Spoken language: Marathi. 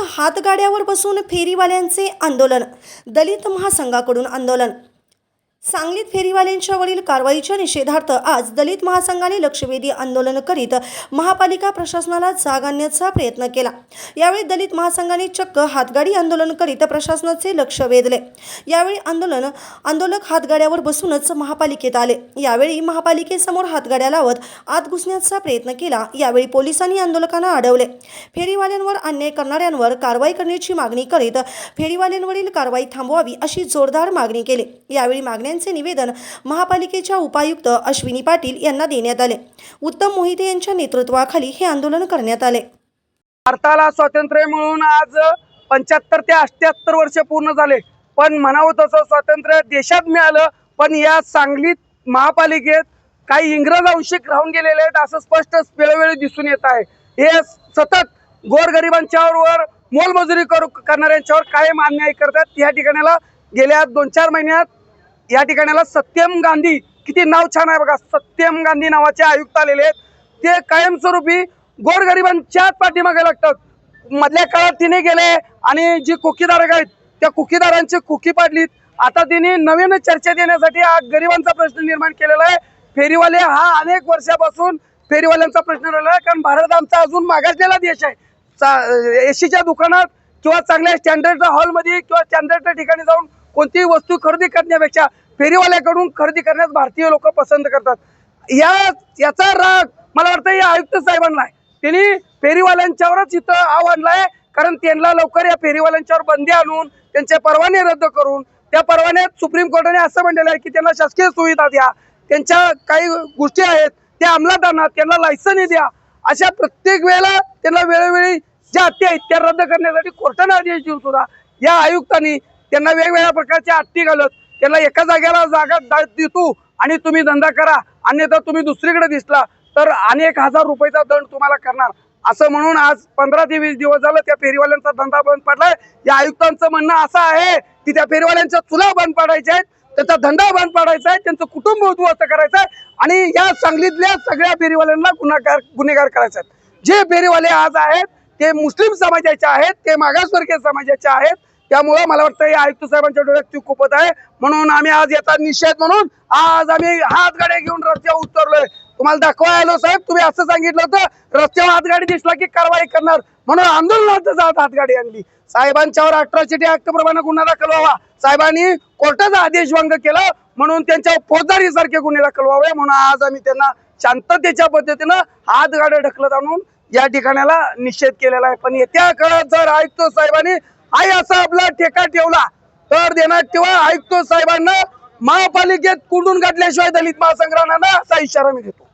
हातगाड्यावर बसून फेरीवाल्यांचे आंदोलन दलित महासंघाकडून आंदोलन. सांगलीत फेरीवाल्यांच्यावरील कारवाईच्या निषेधार्थ आज दलित महासंघाने लक्षवेधी आंदोलन करीत महापालिका प्रशासनाला जाग आणण्याचा प्रयत्न केला. यावेळी दलित महासंघाने चक्क हातगाडी आंदोलन करीत प्रशासनाचे लक्ष वेधले. यावेळी आंदोलन आंदोलक हातगाड्यावर बसूनच महापालिकेत आले. यावेळी महापालिकेसमोर हातगाड्या लावत आत घुसण्याचा प्रयत्न केला. यावेळी पोलिसांनी आंदोलकांना अडवले. फेरीवाल्यांवर अन्याय करणाऱ्यांवर कारवाई करण्याची मागणी करीत फेरीवाल्यांवरील कारवाई थांबवावी अशी जोरदार मागणी केली. यावेळी मागणी मागण्यांचे निवेदन महापालिकेच्या उपायुक्त अश्विनी पाटील यांना देण्यात आले. उत्तम मोहिते यांच्या नेतृत्वाखाली हे आंदोलन करण्यात आले. भारताला स्वातंत्र्य मिळून आज पंच्याहत्तर ते अठ्याहत्तर वर्ष पूर्ण झाले. पण म्हणावं तसं स्वातंत्र्य देशात मिळालं पण या सांगलीत महापालिकेत काही इंग्रज अंशिक राहून गेलेले आहेत असं स्पष्ट वेळोवेळी दिसून येत आहे. हे सतत गोरगरिबांच्यावर मोलमजुरी करू करणाऱ्यांच्यावर कायम अन्याय करतात. या ठिकाणाला गेल्या दोन चार महिन्यात या ठिकाणाला सत्यम गांधी. किती नाव छान आहे बघा. सत्यम गांधी नावाचे आयुक्त आलेले आहेत. ते कायमस्वरूपी गोरगरिबांच्याच पाठीमागे लागतात. मधल्या काळात तिने गेले आणि जी कुकीधारक आहेत त्या कुकीदारांची कुकी पाडलीत. आता तिने नवीन चर्चा देण्यासाठी हा गरिबांचा प्रश्न निर्माण केलेला आहे. फेरीवाले हा अनेक वर्षापासून फेरीवाल्यांचा प्रश्न राहिला आहे. कारण भारत आमचा अजून मागासलेला देश आहे. एसीच्या दुकानात किंवा चांगल्या स्टँडर्डच्या हॉलमध्ये किंवा स्टँडर्डच्या ठिकाणी जाऊन कोणतीही वस्तू खरेदी करण्यापेक्षा फेरीवाल्याकडून खरेदी करण्यास भारतीय लोक पसंत करतात. या याचा राग मला वाटतं या आयुक्त साहेबांना आहे. त्यांनी फेरीवाल्यांच्यावरच इथं आव आणलाय. कारण त्यांना लवकर या फेरीवाल्यांच्यावर बंदी आणून त्यांचे परवाने रद्द करून त्या परवान्यात सुप्रीम कोर्टाने असं म्हणलेलं आहे की त्यांना शासकीय सुविधा द्या. त्यांच्या काही गोष्टी आहेत त्या अंमलात आणा त्यांना लायसन्स द्या. अशा प्रत्येक वेळेला त्यांना वेळोवेळी ज्या हत्या आहेत त्या रद्द करण्यासाठी कोर्टाने आदेश देऊन सुद्धा या आयुक्तांनी त्यांना वेगवेगळ्या प्रकारच्या आत्ती घालत त्यांना एका जागेला जागा देतो आणि तुम्ही धंदा करा. अन्यथा तुम्ही दुसरीकडे दिसला तर अनेक हजार रुपयाचा दंड तुम्हाला करणार. असं म्हणून आज पंधरा ते वीस दिवस झालं त्या फेरीवाल्यांचा धंदा बंद पडलाय. या आयुक्तांचं म्हणणं असं आहे की त्या फेरीवाल्यांच्या चुला बंद पाडायच्या आहेत त्यांचा धंदा बंद पाडायचा आहे त्यांचं कुटुंब उद्ध्वस्त करायचं आहे आणि या सांगलीतल्या सगळ्या फेरीवाल्यांना गुन्हागार गुन्हेगार करायचे आहेत. जे फेरीवाले आज आहेत ते मुस्लिम समाजाचे आहेत ते मागासवर्गीय समाजाचे आहेत त्यामुळं मला वाटतं या आयुक्त साहेबांच्या डोळ्यात ती खूपच आहे. म्हणून आम्ही आज याचा निषेध म्हणून आज आम्ही हातगाड्या घेऊन रस्त्यावर उतरलोय. तुम्हाला दाखवाय आलो साहेब तुम्ही असं सांगितलं होतं रस्त्यावर हातगाडी दिसला की कारवाई करणार. म्हणून आंदोलनात जात हातगाडी आणली. साहेबांच्यावर अठराशे ऍक्ट प्रमाणे गुन्हा दाखल व्हावा. साहेबांनी कोर्टाचा आदेश भंग केला म्हणून त्यांच्यावर फौजदारी सारखे गुन्हे दाखल व्हावे. म्हणून आज आम्ही त्यांना शांततेच्या पद्धतीनं हातगाड्या ढकलत आणून या ठिकाणाला निषेध केलेला आहे. पण येत्या काळात जर आयुक्त साहेबांनी आई असा आपला ठेका ठेवला तर देण्यात ठेवा ऐकतो साहेबांना महापालिकेत कुंडून काढल्याशिवाय दलित महासंग्रामांना असा इशारा मी देतो.